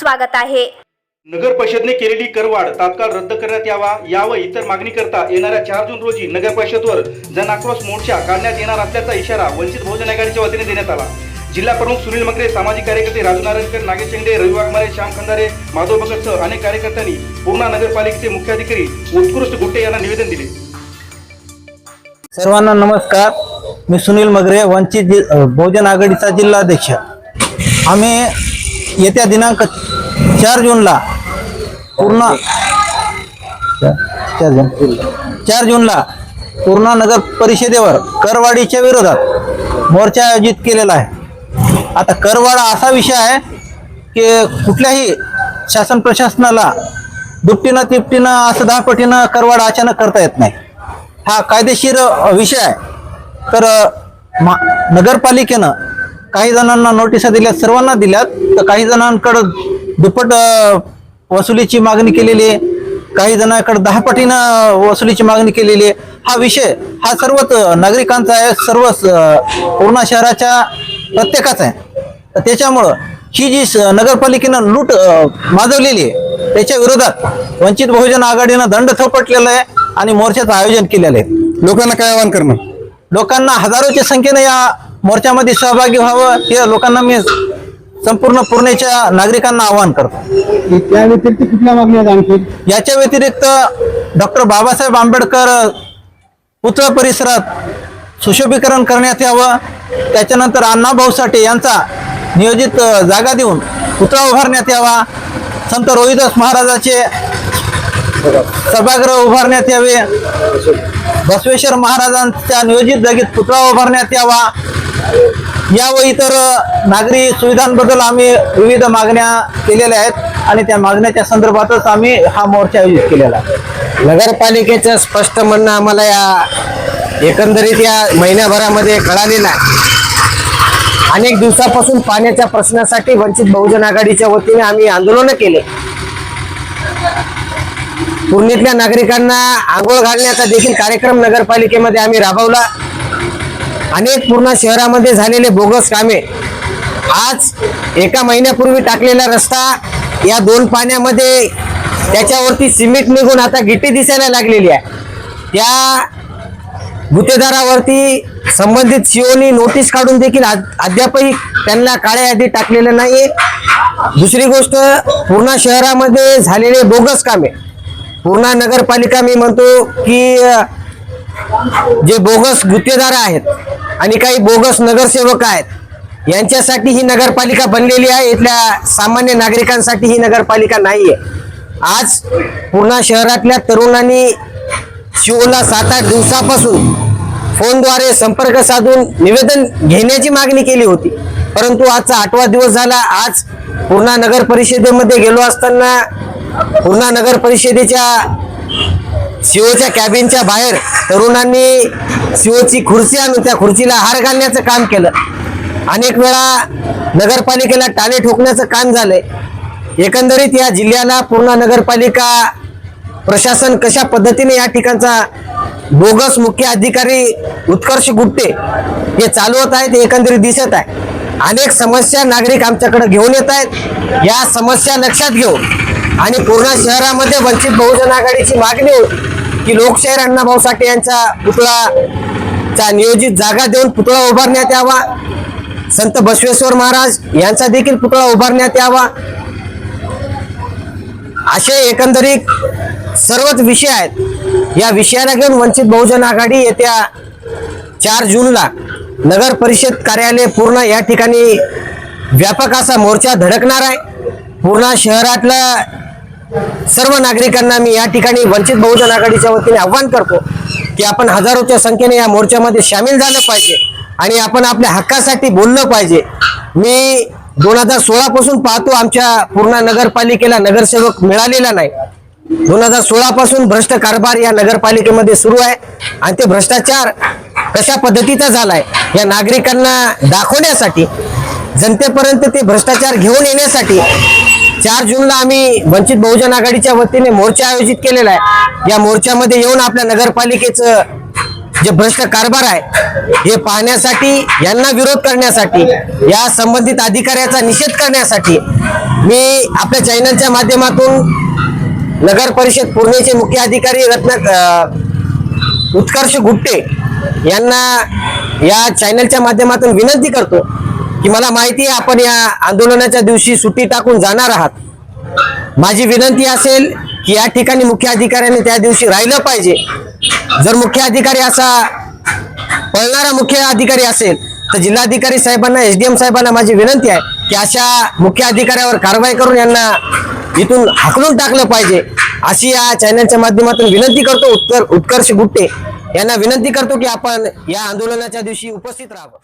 स्वागत आहे. नगर परिषदने केलेली करवाढ तात्काळ रद्द करण्यात यावा या व इतर मागणी करता येणाऱ्या चार जून रोजी नगर परिषदवर जन आक्रोश मोर्चा काढण्यात येणार असल्याचा इशारा वंचित बहुजन आघाडीच्या वतीने देण्यात आला. जिल्हा प्रमुख सुनील मकरे सामाजिक कार्यकर्ते राजू नारायणकर नागेश शेंडे रवी वाघमारे श्याम खंदारे माधव भगतसह अनेक कार्यकर्त्यांनी पूर्णा नगरपालिकेचे मुख्याधिकारी उत्कृष्ट गुट्टे यांना निवेदन दिले. सर्वांना नमस्कार. मी सुनील मगरे वंचित बहुजन आघाडीचा जिल्हाध्यक्ष. आम्ही येत्या दिनांक चार जूनला. पूर्ण चार जून. चार जूनला पूर्णा नगर परिषदेवर करवाढीच्या विरोधात मोर्चा आयोजित केलेला आहे. आता करवाडा असा विषय आहे की कुठल्याही शासन प्रशासनाला दुपटीनं तिपटीनं असं दहापटीनं करवाडा करवाढा अचानक करता येत नाही. हा कायदेशीर विषय आहे. तर मा नगरपालिकेनं काही जणांना नोटिसा दिल्यात सर्वांना दिल्यात तर काही जणांकडं दुप्पट वसुलीची मागणी केलेली आहे. काही जणांकडे दहा पटीनं वसुलीची मागणी केलेली आहे. हा विषय हा सर्वच नागरिकांचा आहे. सर्व पूर्ण शहराच्या प्रत्येकाचा आहे. तर त्याच्यामुळं ही जी नगरपालिकेनं लूट माजवलेली आहे त्याच्या विरोधात वंचित बहुजन आघाडीनं दंड थोपटलेला आहे आणि मोर्चाचं आयोजन केलेलं आहे. लोकांना काय आवाहन करणं? लोकांना हजारोच्या संख्येने या मोर्चामध्ये सहभागी व्हावं हे लोकांना मी संपूर्ण पूर्णेच्या नागरिकांना आवाहन करतो. त्या व्यतिरिक्त कुठल्या मागण्या आहेत आणखी? याच्या व्यतिरिक्त डॉक्टर बाबासाहेब आंबेडकर पुतळा परिसरात सुशोभीकरण करण्यात यावं. त्याच्यानंतर अण्णाभाऊ साठे यांचा नियोजित जागा देऊन पुतळा उभारण्यात यावा. संत रोहिदास महाराजाचे सभागृह उभारण्यात यावे. बसवेश्वर महाराजांच्या नियोजित जागेत पुतळा उभारण्यात यावा. या व इतर नागरी सुविधांबद्दल आम्ही विविध मागण्या केलेल्या आहेत आणि त्या मागण्याच्या संदर्भातच आम्ही हा मोर्चा आयोजित केलेला आहे. नगरपालिकेचं स्पष्ट म्हणणं आम्हाला या एकंदरीत या महिन्याभरामध्ये कळालेलं आहे. अनेक दिवसापासून पाण्याच्या प्रश्नासाठी वंचित बहुजन आघाडीच्या वतीने आम्ही आंदोलनं केले. पूर्णेतल्या नागरिकांना आंघोळ घालण्याचा देखील कार्यक्रम नगरपालिकेमध्ये आम्ही राबवला. अनेक पूर्ण शहरामध्ये झालेले बोगस कामे. आज एका महिन्यापूर्वी टाकलेला रस्ता या दोन पाण्यामध्ये त्याच्यावरती सिमेंट निघून आता गिट्टी दिसायला लागलेली आहे. त्या गुत्तेदारावरती संबंधित सीओनी नोटीस काढून देखील अद्यापही त्यांना काळ्या यादी टाकलेलं नाही दुसरी गोष्ट पूर्णा शहरामध्ये झालेले बोगस कामे. पूर्णा नगरपालिका मी म्हणतो की जे बोगस गुत्तेदार आहेत आणि काही बोगस नगरसेवक आहेत यांच्यासाठी ही नगरपालिका बनलेली आहे. इथल्या सामान्य नागरिकांसाठी ही नगरपालिका नाहीये. आज पूर्णा शहरातल्या तरुणांनी शिवला सात आठ दिवसापासून फोनद्वारे संपर्क साधून निवेदन घेण्याची मागणी केली होती. परंतु आजचा आठवा दिवस झाला. आज पूर्णा नगर परिषदेमध्ये गेलो असताना पूर्णा नगर परिषदेच्या शिवच्या कॅबिनच्या बाहेर तरुणांनी शिवची खुर्ची आणून त्या खुर्चीला हार घालण्याचं काम केलं. अनेक वेळा नगरपालिकेला टाळे ठोकण्याचं काम झालंय. एकंदरीत या जिल्ह्याला पूर्ण नगरपालिका प्रशासन कशा पद्धतीने या ठिकाणचा बोगस मुख्य अधिकारी उत्कर्ष गुप्ते हे चालवत आहेत ते एकंदरीत दिसत आहे. अनेक समस्या नागरिक आमच्याकडे घेऊन येत आहेत. या समस्या लक्षात घेऊन आणि पूर्ण शहरामध्ये वंचित बहुजन आघाडीची मागणी होती की लोकशाहीर अण्णाभाऊ साठे यांचा पुतळाचा नियोजित जागा देऊन पुतळा उभारण्यात यावा. संत बसवेश्वर महाराज यांचा देखील पुतळा उभारण्यात यावा. असे एकंदरीत सर्वच विषय आहेत. या विषयाला घेऊन वंचित बहुजन आघाडी येत्या चार जूनला नगर परिषद कार्यालय पूर्ण या ठिकाणी व्यापक असा मोर्चा धडकणार आहे. पूर्ण शहरातलं सर्व नागरिकांना मी या ठिकाणी वंचित बहुजन आघाडीच्या वतीने आव्हान करतो की आपण हजारोच्या संख्येने या मोर्चामध्ये सामील झालं पाहिजे आणि आपण आपल्या हक्कासाठी बोललं पाहिजे. मी दोन हजार सोळा पासून पाहतो आमच्या पूर्ण नगरपालिकेला नगरसेवक मिळालेला नाही. दोन हजार सोळा पासून भ्रष्ट कारभार या नगरपालिकेमध्ये सुरू आहे आणि ते भ्रष्टाचार कशा पद्धतीचा झालाय या नागरिकांना दाखवण्यासाठी जनतेपर्यंत ते भ्रष्टाचार घेऊन येण्यासाठी चार जूनला आम्ही वंचित बहुजन आघाडीच्या वतीने मोर्चा आयोजित केलेला आहे. या मोर्चामध्ये येऊन आपल्या नगरपालिकेचं जे भ्रष्ट कारभार आहे हे पाहण्यासाठी यांना विरोध करण्यासाठी या संबंधित अधिकाऱ्याचा निषेध करण्यासाठी मी आपल्या चॅनलच्या माध्यमातून नगर परिषद पुणेचे मुख्य अधिकारी रत्न उत्कर्ष गुप्ते यांना या चॅनलच्या माध्यमातून विनंती करतो की मला माहिती आहे आपण या आंदोलनाच्या दिवशी सुट्टी टाकून जाणार आहात. माझी विनंती असेल की या ठिकाणी मुख्य अधिकाऱ्याने त्या दिवशी राहिलं पाहिजे. जर मुख्य अधिकारी असा पळणारा मुख्य अधिकारी असेल तर जिल्हाधिकारी साहेबांना एस डी एम साहेबांना माझी विनंती आहे की अशा मुख्य अधिकाऱ्यावर कारवाई करून यांना इथून हाकलून टाकलं पाहिजे. अशी या चॅनलच्या माध्यमातून विनंती करतो उत्कर उत्कर्ष गुट्टे यांना विनंती करतो की आपण या आंदोलनाच्या दिवशी उपस्थित राहावं.